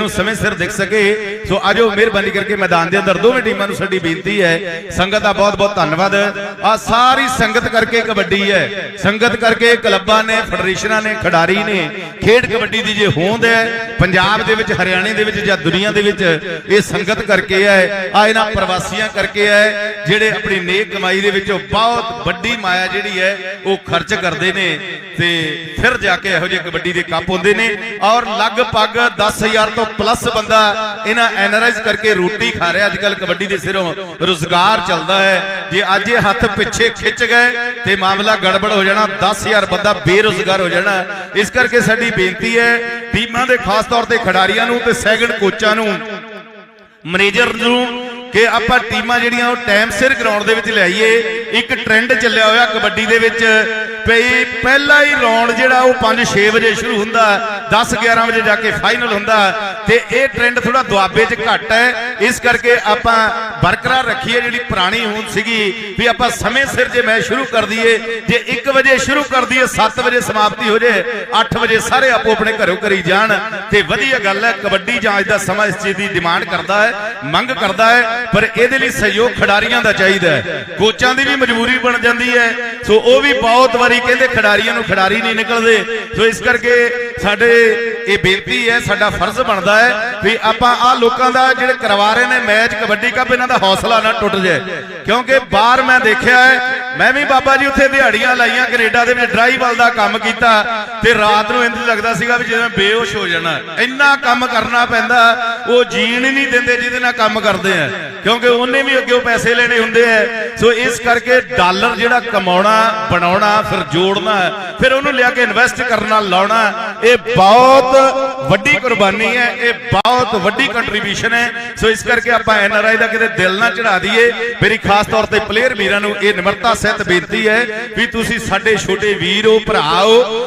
ਨੂੰ ਸਮੇਂ ਸਿਰ ਦਿਖ ਸਕੇ। ਸੋ ਆਜੋ ਮਿਹਰਬਾਨੀ ਕਰਕੇ ਮੈਦਾਨ ਦੇ ਅੰਦਰ ਦੋਵੇਂ ਟੀਮਾਂ ਨੂੰ ਸਾਡੀ ਬੇਨਤੀ ਹੈ। ਸੰਗਤ ਦਾ ਬਹੁਤ ਬਹੁਤ ਧੰਨਵਾਦ। ਆ ਸਾਰੀ ਸੰਗਤ ਕਰਕੇ ਕਬੱਡੀ ਹੈ। ਸੰਗਤ ਕਰਕੇ ਕਲੱਬਾਂ ਨੇ, ਫੈਡਰੇਸ਼ਨਾਂ ਨੇ, ਖਿਡਾਰੀ ਨੇ, ਖੇਡ ਕਬੱਡੀ ਦੀ ਜੇ ਹੋਂਦ ਹੈ, ਪੰਜਾਬ ਦੇ ਵਿੱਚ, ਹਰਿਆਣੇ ਦੇ ਵਿੱਚ ਜਾਂ ਦੁਨੀਆ ਦੇ ਵਿੱਚ, ਇਹ ਸੰਗਤ ਕਰਕੇ ਹੈ। ਆ ਇਹਨਾਂ ਪ੍ਰਵਾਸੀਆਂ ਕਰਕੇ ਹੈ, ਜਿਹੜੇ ਆਪਣੀ ਨੇਕ ਕਮਾਈ ਦੇ ਵਿੱਚੋਂ ਬਹੁਤ ਵੱਡੀ ਮਾਇਆ ਜਿਹੜੀ ਹੈ, ਉਹ ਖਰਚ ਕਰਦੇ ਨੇ ਤੇ ਫਿਰ ਜਾ ਕੇ ਇਹੋ ਜਿਹੇ ਕਬੱਡੀ ਦੇ ਕੱਪ ਹੁੰਦੇ ਨੇ ਔਰ ਲਗਭਗ 10000 ਤੋਂ ਪਲੱਸ ਬੰਦਾ ਇਹਨਾਂ ਐਨਆਰਆਈਜ਼ ਕਰਕੇ ਰੋਟੀ ਖਾ ਰਿਹਾ ਅੱਜ ਕੱਲ ਕਬੱਡੀ ਦੇ ਸਿਰੋਂ ਰੋਜ਼ਗਾਰ ਚੱਲਦਾ ਹੈ। ਜੇ ਅੱਜ ਇਹ ਹੱਥ ਪਿੱਛੇ ਖਿੱਚ ਗਏ, ਤੇ ਮਾਮਲਾ ਗੜਬੜ ਹੋ ਜਾਣਾ 10000 ਬੰਦਾ ਬੇਰੋਜ਼ਗਾਰ ਹੋ ਜਾਣਾ। ਇਸ ਕਰਕੇ ਸਾਡੀ ਬੇਨਤੀ ਹੈ, ਟੀਮਾਂ ਦੇ ਖਾਸ ਤੌਰ ਤੇ ਖਿਡਾਰੀਆਂ ਨੂੰ ਤੇ ਸੈਕੰਡ ਕੋਚਾਂ ਨੂੰ ਮੈਨੇਜਰ ਨੂੰ, ਕਿ ਆਪਾਂ ਟੀਮਾਂ ਜਿਹੜੀਆਂ ਉਹ ਟਾਈਮ ਸਿਰ ਗਰਾਊਂਡ ਦੇ ਵਿੱਚ ਲਿਆਈਏ ਇੱਕ ਟ੍ਰੈਂਡ ਚੱਲਿਆ ਹੋਇਆ ਕਬੱਡੀ ਦੇ ਵਿੱਚ ਭਈ ਪਹਿਲਾ ਹੀ ਰਾਉਂਡ ਜਿਹੜਾ ਉਹ 5-6 ਵਜੇ ਸ਼ੁਰੂ ਹੁੰਦਾ 10-11 ਵਜੇ ਜਾ ਕੇ ਫਾਈਨਲ ਹੁੰਦਾ, ਤੇ ਇਹ ਟ੍ਰੈਂਡ ਥੋੜਾ ਦੁਆਬੇ 'ਚ ਘੱਟ ਹੈ। ਇਸ ਕਰਕੇ ਆਪਾਂ ਬਰਕਰਾਰ ਰੱਖੀਏ ਜਿਹੜੀ ਪੁਰਾਣੀ ਹੋਂਦ ਸੀਗੀ, ਵੀ ਆਪਾਂ ਸਮੇਂ ਸਿਰ ਜੇ ਮੈਚ ਸ਼ੁਰੂ ਕਰ ਦਈਏ, ਜੇ 1 ਵਜੇ ਸ਼ੁਰੂ ਕਰ ਦਈਏ 7 ਵਜੇ ਸਮਾਪਤੀ ਹੋ ਜੇ 8 ਵਜੇ ਸਾਰੇ ਆਪੋ ਆਪਣੇ ਘਰੋਂ ਘਰੀ ਜਾਣ, ਤੇ ਵਧੀਆ ਗੱਲ ਹੈ, ਕਬੱਡੀ ਜਾਂ ਅੱਜ ਦਾ ਸਮਾਂ ਇਸ ਚੀਜ਼ ਦੀ ਡਿਮਾਂਡ ਕਰਦਾ ਹੈ, ਮੰਗ ਕਰਦਾ ਹੈ, ਪਰ ਇਹਦੇ ਲਈ ਸਹਿਯੋਗ ਖਿਡਾਰੀਆਂ ਦਾ ਚਾਹੀਦਾ ਹੈ। ਕੋਚਾਂ ਦੀ ਵੀ ਮਜਬੂਰੀ ਬਣ ਜਾਂਦੀ ਹੈ ਸੋ ਉਹ ਵੀ ਬਹੁਤ ਵਾਰੀ ਕਹਿੰਦੇ ਖਿਡਾਰੀਆਂ ਨੂੰ ਖਿਡਾਰੀ ਨਹੀਂ ਨਿਕਲਦੇ। ਸੋ ਇਸ ਕਰਕੇ ਸਾਡੇ ਇਹ ਬੇਨਤੀ ਹੈ, ਸਾਡਾ ਫਰਜ਼ ਬਣਦਾ ਹੈ ਵੀ ਆਪਾਂ ਆ ਲੋਕਾਂ ਦਾ ਜਿਹੜੇ ਕਰਵਾ ਰਹੇ ਨੇ ਮੈਚ ਕਬੱਡੀ ਕੱਪ, ਇਹਨਾਂ ਦਾ ਹੌਸਲਾ ਨਾ ਟੁੱਟ ਜਾਏ। ਕਿਉਂਕਿ ਬਾਹਰ ਮੈਂ ਦੇਖਿਆ ਹੈ ਮੈਂ ਵੀ ਬਾਬਾ ਜੀ ਉੱਥੇ ਦਿਹਾੜੀਆਂ ਲਾਈਆਂ, ਕੈਨੇਡਾ ਦੇ ਵਿੱਚ ਡਰਾਈਵਲ ਦਾ ਕੰਮ ਕੀਤਾ ਤੇ ਰਾਤ ਨੂੰ ਇੰਜ ਲੱਗਦਾ ਸੀਗਾ ਵੀ ਜਿਵੇਂ ਬੇਹੋਸ਼ ਹੋ ਜਾਣਾ। ਇੰਨਾ ਕੰਮ ਕਰਨਾ ਪੈਂਦਾ, ਉਹ ਜੀਣ ਹੀ ਨਹੀਂ ਦਿੰਦੇ ਜਿਹਦੇ ਨਾਲ ਕੰਮ ਕਰਦੇ ਆ। ਕਿਉਂਕਿ ਉਹਨੇ ਵੀ ਅੱਗੇ ਪੈਸੇ ਲੈਣੇ ਹੁੰਦੇ ਆ। ਸੋ ਇਸ ਕਰਕੇ ਡਾਲਰ ਜਿਹੜਾ ਕਮਾਉਣਾ, ਬਣਾਉਣਾ, ਫਿਰ ਜੋੜਨਾ, ਫਿਰ ਉਹਨੂੰ ਲਿਆ ਕੇ ਇਨਵੈਸਟ ਕਰਨਾ, ਲਾਉਣਾ, ਇਹ ਬਹੁਤ ਵੱਡੀ ਕੁਰਬਾਨੀ ਹੈ, ਇਹ ਬਹੁਤ ਵੱਡੀ ਕੰਟਰੀਬਿਊਸ਼ਨ ਹੈ। ਸੋ ਇਸ ਕਰਕੇ ਆਪਾਂ ਐਨ ਆਰ ਆਈ ਦਾ ਕਿਤੇ ਦਿਲ ਨਾ ਚੜਾ ਦਈਏ। ਮੇਰੀ ਖਾਸ ਤੌਰ ਤੇ ਪਲੇਅਰ ਵੀਰਾਂ ਨੂੰ ਇਹ ਨਿਮਰਤਾ ਸਹਿਤ ਬੇਨਤੀ ਹੈ ਵੀ ਤੁਸੀਂ ਸਾਡੇ ਛੋਟੇ ਵੀਰ ਹੋ, ਭਰਾ ਹੋ